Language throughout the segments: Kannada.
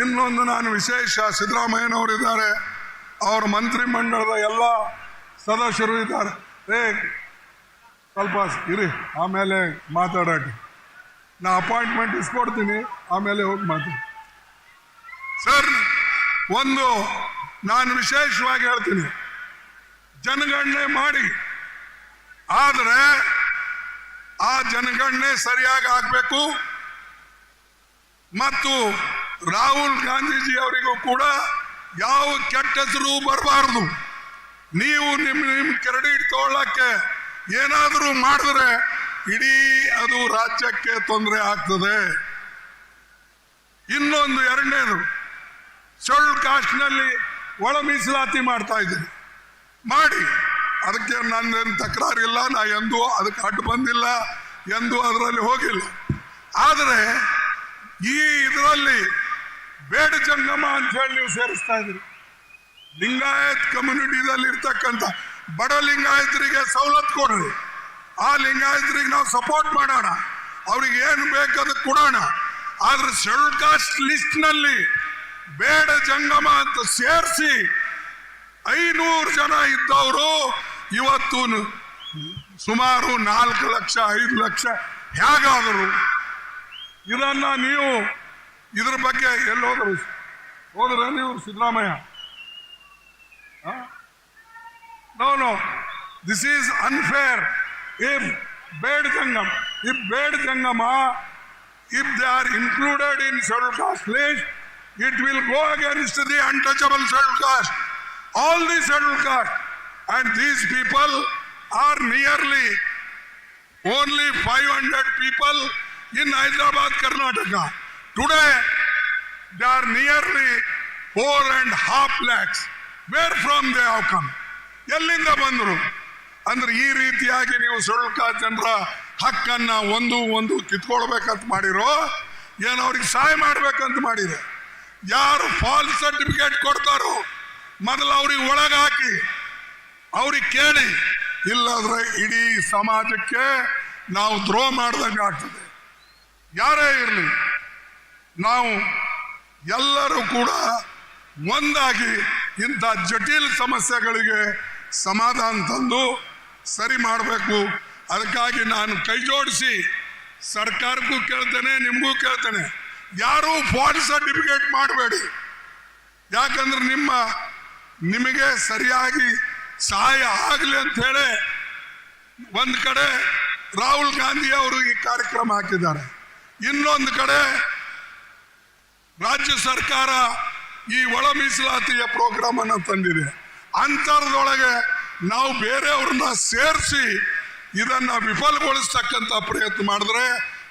ಇನ್ನೊಂದು ನಾನು ವಿಶೇಷ, ಸಿದ್ದರಾಮಯ್ಯನವರಿದ್ದಾರೆ. ಅವ್ರ ಮಂತ್ರಿ ಮಂಡಳದ ಎಲ್ಲ ಸದಸ್ಯರು ಇದ್ದಾರೆ. ಏ, ಸ್ವಲ್ಪ ಇರಿ, ಆಮೇಲೆ ಮಾತಾಡೋಕೆ. ನಾ ಅಪಾಯಿಂಟ್ಮೆಂಟ್ ಇಸ್ಕೊಡ್ತೀನಿ, ಆಮೇಲೆ ಹೋಗಿ ಮಾತಾಡಿ. ಸರ್, ಒಂದು ನಾನು ವಿಶೇಷವಾಗಿ ಹೇಳ್ತೀನಿ. ಜನಗಣನೆ ಮಾಡಿ. ಆದರೆ ಆ ಜನಗಣನೆ ಸರಿಯಾಗಿ ಆಗಬೇಕು. ಮತ್ತು ರಾಹುಲ್ ಗಾಂಧೀಜಿ ಅವರಿಗೂ ಕೂಡ ಯಾವ ಕೆಟ್ಟ ಹೆಸರು ಬರಬಾರ್ದು. ನೀವು ನಿಮ್ಮ ನಿಮ್ಮ ಕ್ರೆಡಿಟ್ ತಗೊಳ್ಳಕ್ಕೆ ಏನಾದರೂ ಮಾಡಿದ್ರೆ ಇಡೀ ಅದು ರಾಜ್ಯಕ್ಕೆ ತೊಂದರೆ ಆಗ್ತದೆ. ಇನ್ನೊಂದು ಎರಡನೇದು ಸೊಳ್ಳು ಕಾಸ್ಟ್ನಲ್ಲಿ ಒಳ ಮೀಸಲಾತಿ ಮಾಡ್ತಾ ಇದ್ದೀರಿ ಮಾಡಿ, ಅದಕ್ಕೆ ನನ್ನೇನು ತಕರಾರಿಲ್ಲ, ನಾ ಎಂದೂ ಅದಕ್ಕೆ ಅಡ್ಡು ಬಂದಿಲ್ಲ, ಎಂದೂ ಅದರಲ್ಲಿ ಹೋಗಿಲ್ಲ. ಆದರೆ ಈ ಇದರಲ್ಲಿ ಬೇಡ ಜಂಗಮ ಅಂತ ಹೇಳಿ ನೀವು ಸೇರಿಸ್ತಾ ಇದ್ದೀರಿ. ಲಿಂಗಾಯತ್ ಕಮ್ಯುನಿಟಿದಲ್ಲಿ ಇರ್ತಕ್ಕಂಥ ಬಡ ಲಿಂಗಾಯತರಿಗೆ ಸವಲತ್ತು ಕೊಡ್ರಿ. ಆ ಲಿಂಗಾಯತರಿಗೆ ನಾವು ಸಪೋರ್ಟ್ ಮಾಡೋಣ. ಅವ್ರಿಗೆ ಏನು ಬೇಕು ಅದಕ್ಕೆ ಕೊಡೋಣ. ಆದ್ರೆ ಶೆಡ್ಯೂಲ್ ಕಾಸ್ಟ್ ಲಿಸ್ಟ್ನಲ್ಲಿ ಬೇಡ ಜಂಗಮ ಅಂತ ಸೇರಿಸಿ ಐನೂರು ಜನ ಇದ್ದವರು ಇವತ್ತು ಸುಮಾರು ನಾಲ್ಕು ಲಕ್ಷ, ಐದು ಲಕ್ಷ ಹೇಗಾದರು ಇದನ್ನ ನೀವು ಇದ್ರ ಬಗ್ಗೆ ಎಲ್ಲಿ ಹೋದ್ರು ಹೋದ್ರ ನೀವು Siddaramaiah no no this is unfair if Beda Jangam if Beda Jangama if they are included in scheduled caste list, it will go against the untouchable scheduled caste. All the scheduled caste. And these people are nearly only 500 people in Hyderabad, Karnataka. Today, there are nearly four and half lakhs. Where from they have come? ಎಲ್ಲಿಂದ ಬಂದರು ಅಂದ್ರೆ ಈ ರೀತಿಯಾಗಿ ನೀವು ಸುಳ್ಕ ಜನರ ಹಕ್ಕನ್ನ ಒಂದು ಒಂದು ಕಿತ್ಕೊಳ್ಬೇಕಂತ ಮಾಡಿರೋ ಏನು ಅವ್ರಿಗೆ ಸಹಾಯ ಮಾಡ್ಬೇಕಂತ ಮಾಡಿದೆ ಯಾರು ಫಾಲ್ ಸರ್ಟಿಫಿಕೇಟ್ ಕೊಡ್ತಾರೋ ಮೊದಲು ಅವ್ರಿಗೆ ಒಳಗೆ ಹಾಕಿ ಅವ್ರಿಗೆ ಕೇಳಿ ಇಲ್ಲಾದ್ರೆ ಇಡೀ ಸಮಾಜಕ್ಕೆ ನಾವು ದ್ರೋಹ ಮಾಡ್ದಂಗೆ ಆಗ್ತದೆ ಯಾರೇ ಇರಲಿ ನಾವು ಎಲ್ಲರೂ ಕೂಡ ಒಂದಾಗಿ ಇಂಥ ಜಟಿಲ ಸಮಸ್ಯೆಗಳಿಗೆ ಸಮಾಧಾನ ತಂದು ಸರಿ ಮಾಡಬೇಕು. ಅದಕ್ಕಾಗಿ ನಾನು ಕೈ ಜೋಡಿಸಿ ಸರ್ಕಾರಕ್ಕೂ ಕೇಳ್ತೇನೆ, ನಿಮಗೂ ಕೇಳ್ತೇನೆ. ಯಾರೂ ಫಾಲ್ ಸರ್ಟಿಫಿಕೇಟ್ ಮಾಡಬೇಡಿ. ಯಾಕಂದ್ರೆ ನಿಮ್ಮ, ನಿಮಗೆ ಸರಿಯಾಗಿ ಸಹಾಯ ಆಗಲಿ ಅಂತ ಹೇಳಿ ಒಂದು ಕಡೆ ರಾಹುಲ್ ಗಾಂಧಿ ಅವರು ಈ ಕಾರ್ಯಕ್ರಮ ಹಾಕಿದ್ದಾರೆ. ಇನ್ನೊಂದು ಕಡೆ ರಾಜ್ಯ ಸರ್ಕಾರ ಈ ಒಳ ಮೀಸಲಾತಿಯ ಪ್ರೋಗ್ರಾಮ್ ಅನ್ನು ತಂದಿದೆ. ಅಂತರದೊಳಗೆ ನಾವು ಬೇರೆಯವ್ರನ್ನ ಸೇರಿಸಿ ಇದನ್ನ ವಿಫಲಗೊಳಿಸ್ತಕ್ಕಂಥ ಪ್ರಯತ್ನ ಮಾಡಿದ್ರೆ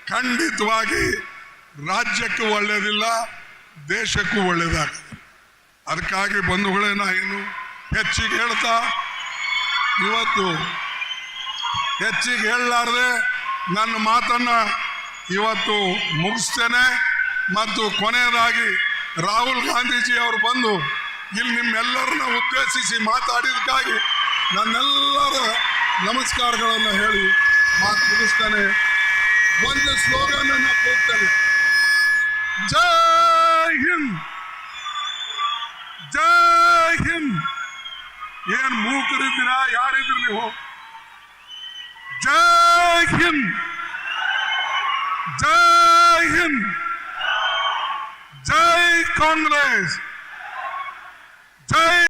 ಖಂಡಿತವಾಗಿ ರಾಜ್ಯಕ್ಕೂ ಒಳ್ಳೆಯದಿಲ್ಲ ದೇಶಕ್ಕೂ ಒಳ್ಳೆಯದಾಗ್ತದೆ ಅದಕ್ಕಾಗಿ ಬಂಧುಗಳೇ ಏನು ಹೆಚ್ಚಿಗೆ ಹೇಳ್ತಾ, ಇವತ್ತು ಹೆಚ್ಚಿಗೆ ಹೇಳಲಾರ್ದೆ ನನ್ನ ಮಾತನ್ನ ಇವತ್ತು ಮುಗಿಸ್ತೇನೆ. ಮತ್ತು ಕೊನೆಯದಾಗಿ ರಾಹುಲ್ ಗಾಂಧೀಜಿ ಅವರು ಬಂದು ಇಲ್ಲಿ ನಿಮ್ಮೆಲ್ಲರನ್ನ ಉದ್ದೇಶಿಸಿ ಮಾತಾಡಿದಕ್ಕಾಗಿ ನನ್ನೆಲ್ಲರ ನಮಸ್ಕಾರಗಳನ್ನು ಹೇಳಿ ಮಾತು ಮುಗಿಸ್ತಾನೆ. ಒಂದು ಸ್ಲೋಗನ್ ಅನ್ನ ಕೂಗ್ತಾನೆ. ಜೈ ಹಿಂದ್. ಜೈ ಹಿಂದ್. ಏನ್ ಮೂಕರಿದ್ದೀರಾ ಯಾರಿದ್ರು ನೀವು? ಜೈ ಹಿಂದ್. ಜೈ ಹಿಂದ್. కాంగ్రెస్ జై